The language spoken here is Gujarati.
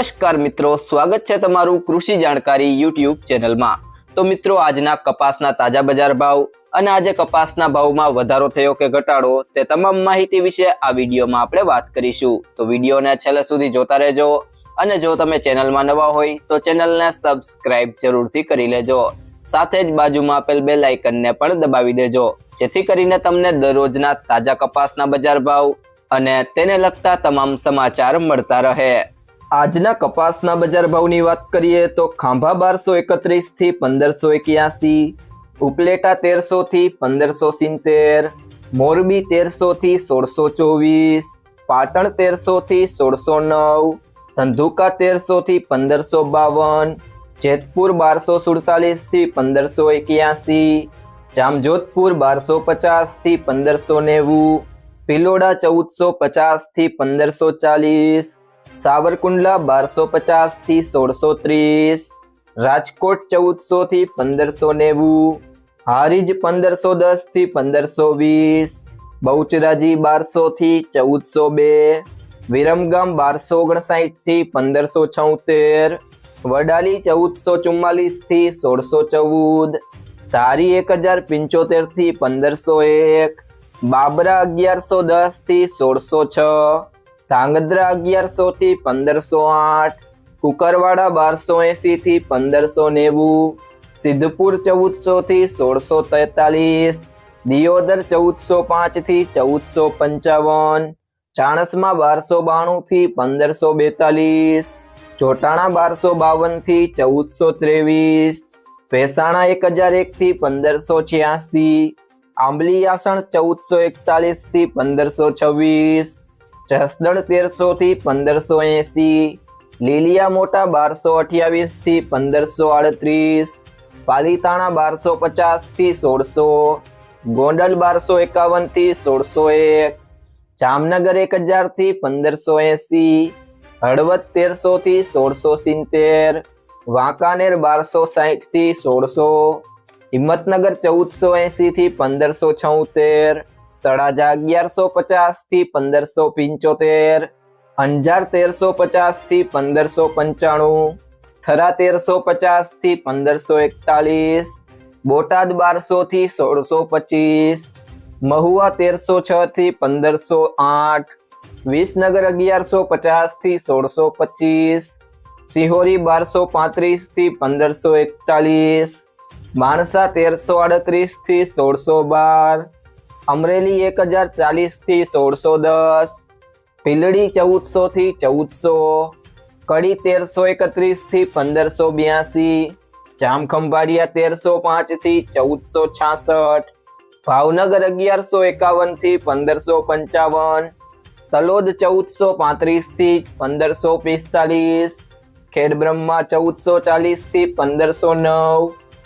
નમસ્કાર મિત્રો, સ્વાગત છે તમારું કૃષિ જાણકારી યુટ્યુબ ચેનલમાં. તો મિત્રો, આજના કપાસના તાજા બજાર ભાવ અને આજે કપાસના ભાવમાં વધારો થયો કે ઘટાડો તે તમામ માહિતી વિશે આ વિડીયોમાં આપણે વાત કરીશું. તો વિડીયોને છેલ્લે સુધી જોતા રહેજો અને જો તમે ચેનલમાં નવા હોય, તો ચેનલને સબસ્ક્રાઇબ જરૂરથી કરી લેજો. સાથે જ બાજુમાં આપેલ બે લાઇકનને પણ દબાવી દેજો, જેથી કરીને તમને દરરોજના તાજા કપાસના બજાર ભાવ અને તેને લગતા તમામ સમાચાર મળતા રહે. આજના કપાસના બજાર ભાવની વાત કરીએ તો ખાંભા બારસો એકત્રીસથી પંદરસો એક્યાસી, ઉપલેટા તેરસો થી પંદરસો સિત્તેર, મોરબી તેરસો થી સોળસો ચોવીસ, પાટણ તેરસો થી સોળસો નવ, ધંધુકા તેરસો થી પંદરસો બાવન, જેતપુર બારસો સુડતાલીસથી પંદરસો એક્યાસી, જામજોધપુર બારસો પચાસથી પંદરસો નેવું, ભિલોડા ચૌદસો પચાસથી પંદરસો ચાલીસ સાવરકુંડલા બારસો પચાસથી સોળસો ત્રીસ, રાજકોટ ચૌદસો થી પંદરસો નેવું, હારીજ પંદરસો દસથી પંદરસો વીસ, બહુચરાજી બારસો થી ચૌદસો બે, વિરમગામ બારસો ઓગણસાઠથી પંદરસો છોતેર, વડાલી ચૌદસો ચુમ્માલીસથી સોળસો ચૌદ, ધારી એક હજાર પંચોતેરથી પંદરસો એક, બાબરા અગિયારસો દસથી સોળસો છ ધાંગધ્રા અગિયારસો થી પંદરસો આઠ, કુકરવાડા બારસો એસી થી પંદરસો નેવું, સિદ્ધપુર ચૌદસો થી સોળસો તેતાલીસ, દિયોદર ચૌદસો પાંચથી ચૌદસો પંચાવન, ચાણસમાં બારસો બાણું થી પંદરસો બેતાલીસ, ચોટાણા બારસો બાવનથી ચૌદસો ત્રેવીસ, ભેસાણા એક હજાર એક થી પંદરસો છ્યાસી, આંબલી આસણ ચૌદસો એકતાલીસથી પંદરસો છવ્વીસ જસદણ તેરસો થી પંદરસો એસી લીલિયા મોટા બારસો અઠ્યાવીસથી પંદરસો આડત્રીસ, પાલીતાણા બારસો પચાસથી સોળસો, ગોંડલ બારસો એકાવનથી સોળસો એક, જામનગર એક હજારથી પંદરસો એસી હળવદ તેરસો થી સોળસો સિત્તેર, વાંકાનેર બારસો સાહીઠથી સોળસો, હિંમતનગર ચૌદસો એસી થી પંદરસો છોતેર તળાજા અગિયારસો પચાસથી પંદરસો પિંચોતેર, અંજાર તેરસો પચાસથી પંદરસો પંચાણું, થરા તેરસો પચાસથી પંદરસો એકતાલીસ, બોટાદ બારસો થી સોળસો પચીસ, મહુવા તેરસો છ થી પંદરસો આઠ, વિસનગર અગિયારસો પચાસથી સોળસો પચીસ, સિહોરી બારસો પાંત્રીસથી પંદરસો એકતાલીસ માણસા તેરસો આડત્રીસથી સોળસો બાર અમરેલી એક હજાર ચાલીસથી સોળસો દસ, ભીલડી ચૌદસો થી ચૌદસો, કડી તેરસો એકત્રીસથી પંદરસો બ્યાસી, જામખંભાળિયા તેરસો પાંચથી ચૌદસો છાસઠ, ભાવનગર અગિયારસો એકાવનથી પંદરસો પંચાવન, તલોદ ચૌદસો પાંત્રીસથી પંદરસો પિસ્તાલીસ, ખેડબ્રહ્મા ચૌદસો ચાલીસથી પંદરસો નવ